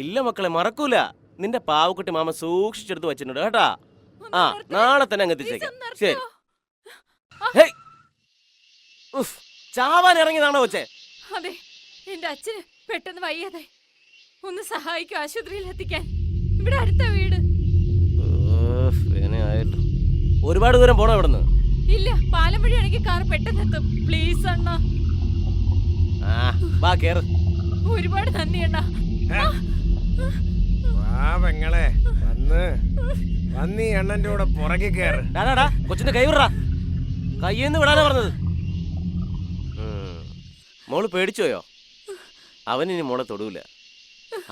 ഇല്ല മക്കളെ മറക്കൂല. നിന്റെ പാവക്കുട്ടി മാമ സൂക്ഷിച്ചെടുത്ത് വെച്ചിട്ടുണ്ട് കേട്ടാ. ആ നാളെ തന്നെ അങ്ങ് എത്തിച്ചേക്കാം. ശരി. ചാവാൻ ഇറങ്ങിയതാണോ കൊച്ചേ? അതെ എന്റെ അച്ഛന് പെട്ടെന്ന് വയ്യാതെ ഒന്ന് സഹായിക്കും ആശുപത്രിയിൽ എത്തിക്കാൻ. ഇവിടെ അടുത്ത വീട്. ആയല്ലോ. ഒരുപാട് ദൂരം പോണോ ഇവിടുന്ന്? ഇല്ല പാലം വഴി ഇണക്കി കാർ പെട്ടെന്ന് എത്തും. പ്ലീസ് അണ്ണ. ആ വാ കേറ്. ഒരുപാട് നന്ദി അണ്ണ. വാ പെങ്ങളെ വന്ന്. വന്നീ അണ്ണന്റെ കൂടെ പുറകെ കയറ് ഡാടാ കൊച്ചിന്റെ കൈ വിടറാ. കയ്യെന്ന് വിടാനാ പറഞ്ഞത്. മോൾ പേടിച്ചോയോ അവനിനി മോളെ തൊടൂല.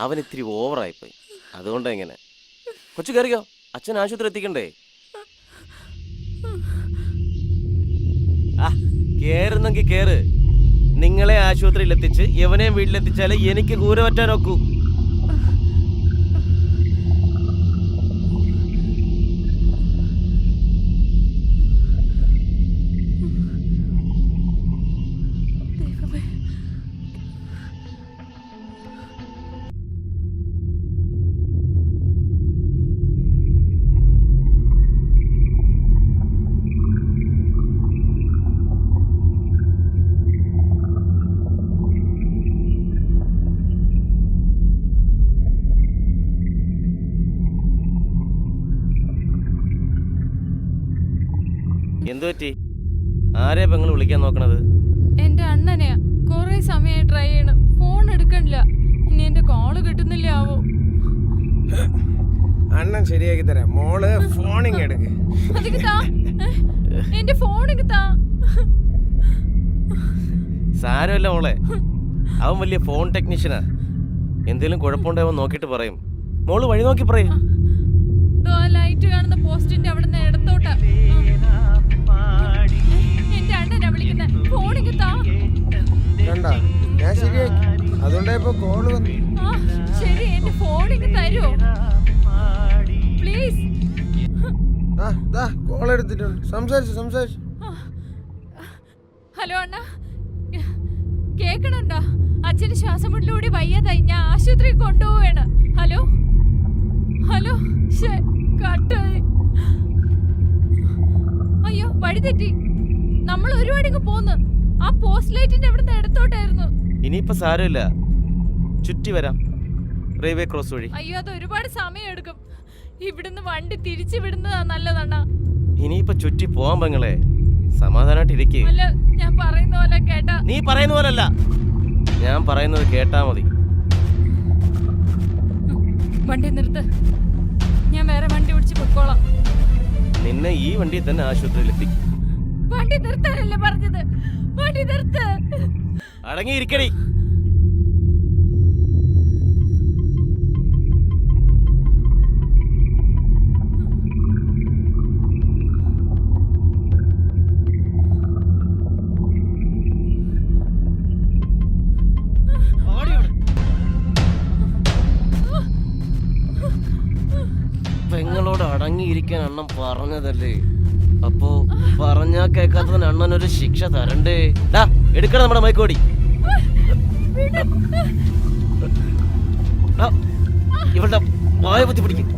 അവൻ ഇത്തിരി ഓവറായിപ്പോയി അതുകൊണ്ടാ ഇങ്ങനെ. കൊച്ചു കയറിയോ അച്ഛൻ ആശുപത്രി എത്തിക്കണ്ടേ? ആ കേറുന്നെങ്കി കേറ്. നിങ്ങളെ ആശുപത്രിയിൽ എത്തിച്ച് എവനെയും വീട്ടിലെത്തിച്ചാലേ എനിക്ക് കൂര പറ്റാൻ ഒക്കൂ. എന്തു പറ്റി? ആരെയാ പെങ്ങൾ വിളിക്കാൻ നോക്കണത്? എന്റെ അണ്ണനെയാ കുറെ സമയം ട്രൈ ചെയ്യണം. ഫോൺ എടുക്കണില്ല. ഇനി എന്റെ കോൾ കിട്ടുന്നില്ല ആവോ അണ്ണൻ ശരിയാക്കി തരാം. മോൾ ഫോണിങ് എടുക്ക്? എന്റെ ഫോണിക്ക് താ. സാരമല്ല മോളെ. അവൻ വലിയ ഫോൺ ടെക്നീഷ്യനാ എന്തേലും കുഴപ്പമുണ്ടാവോ നോക്കിയിട്ട് പറയും. മോൾ വഴി നോക്കി പറയും. വിളിക്കുന്ന ഫോണിക്ക് താ. കണ്ട ഞാൻ ശരിയാക്കി. അതുകൊണ്ടാ ഇപ്പൊ കോൾ വന്നു. ശരി എന്റെ തരുമോ പ്ലീസ് ആ ദാ കോൾ എടുത്തിട്ടുണ്ട്. സംസാരിച്ചു സംസാരിച്ചു. ഹലോ അണ്ണ. കേക്കണുണ്ടോ? അച്ഛന് ശ്വാസം മുട്ടിലൂടെ വയ്യാതായി. ഞാൻ ആശുപത്രി കൊണ്ടുപോവാണ്. ഹലോ? ഹലോ? കട്ടായി. അയ്യോ വഴി തെറ്റി. നമ്മൾ പോന്ന്. ആ പോസ്റ്റ് ലൈറ്റിന്റെ അവിടുന്ന് ഇടത്തോട്ടായിരുന്നു ഇനിയിപ്പോ സാരമില്ല. ചുറ്റി വരാം. റെയിൽവേ ക്രോസ് വഴി. അയ്യോ അത് ഒരുപാട് സമയം എടുക്കും. ഇവിടുന്ന് വണ്ടി തിരിച്ചു വിടുന്നതാ നല്ലതണ്ണ. ഇനിയിപ്പോ ചുറ്റി പോവാൻ പെങ്ങളെ. സമാധാനമായിട്ട് ഇരിക്കേ. അല്ല ഞാൻ പറയുന്ന പോലെ കേട്ടാ. നീ പറയുന്ന പോലല്ല. ഞാൻ പറയുന്നത് കേട്ടാ മതി. വണ്ടി നിർത്ത്. ഞാൻ വേറെ വണ്ടി ഓടിച്ച് പൊക്കോളാം. നിന്നെ ഈ വണ്ടിയിൽ തന്നെ ആശുപത്രിയിൽ എത്തി വണ്ടി നിർത്താനല്ലേ പറഞ്ഞത്? വണ്ടി നിർത്ത്. അടങ്ങിയിരിക്കടി. പെങ്ങളോട് അടങ്ങിയിരിക്കാൻ അണ്ണൻ പറഞ്ഞതല്ലേ? അപ്പോ പറഞ്ഞാ കേക്കാത്തതിന് അണ്ണൻ ഒരു ശിക്ഷ തരണ്ടേ. ഡാ എടുക്കണം നമ്മുടെ മൈക്കോടി ഇവളുടെ വായ കുത്തി പിടിക്കും.